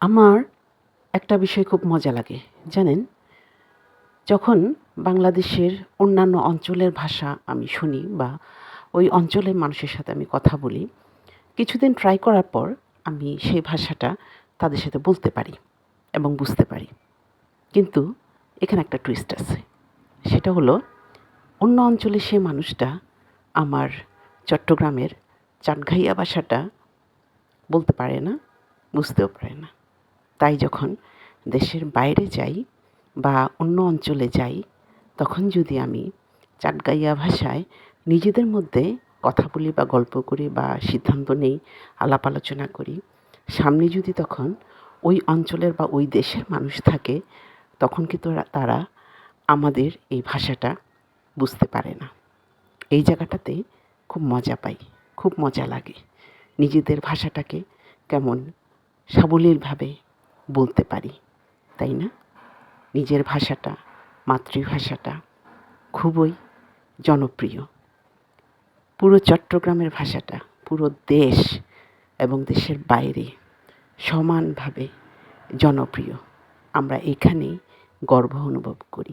আমার একটা বিষয় খুব মজা লাগে, জানেন? যখন বাংলাদেশের অন্যান্য অঞ্চলের ভাষা আমি শুনি বা ওই অঞ্চলের মানুষের সাথে আমি কথা বলি, কিছুদিন ট্রাই করার পর আমি সেই ভাষাটা তাদের সাথে বলতে পারি এবং বুঝতে পারি। কিন্তু এখানে একটা টুইস্ট আছে। সেটা হলো, অন্য অঞ্চলে সে মানুষটা আমার চট্টগ্রামের চাটঘাইয়া ভাষাটা বলতে পারে না, বুঝতেও পারে না। তাই যখন দেশের বাইরে যাই বা অন্য অঞ্চলে যাই, তখন যদি আমি চাটগাইয়া ভাষায় নিজেদের মধ্যে কথা বলি বা গল্প করি বা সিদ্ধান্ত নেই, আলাপ আলোচনা করি, সামনে যদি তখন ওই অঞ্চলের বা ওই দেশের মানুষ থাকে, তখন কিন্তু তারা আমাদের এই ভাষাটা বুঝতে পারে না। এই জায়গাটাতে খুব মজা পাই, খুব মজা লাগে। নিজেদের ভাষাটাকে কেমন সাবলীলভাবে বলতে পারি, তাই না? নিজের ভাষাটা, মাতৃভাষাটা খুবই জনপ্রিয়। পুরো চট্টগ্রামের ভাষাটা, পুরো দেশ এবং দেশের বাইরে সমানভাবে জনপ্রিয়। আমরা এখানেই গর্ব অনুভব করি।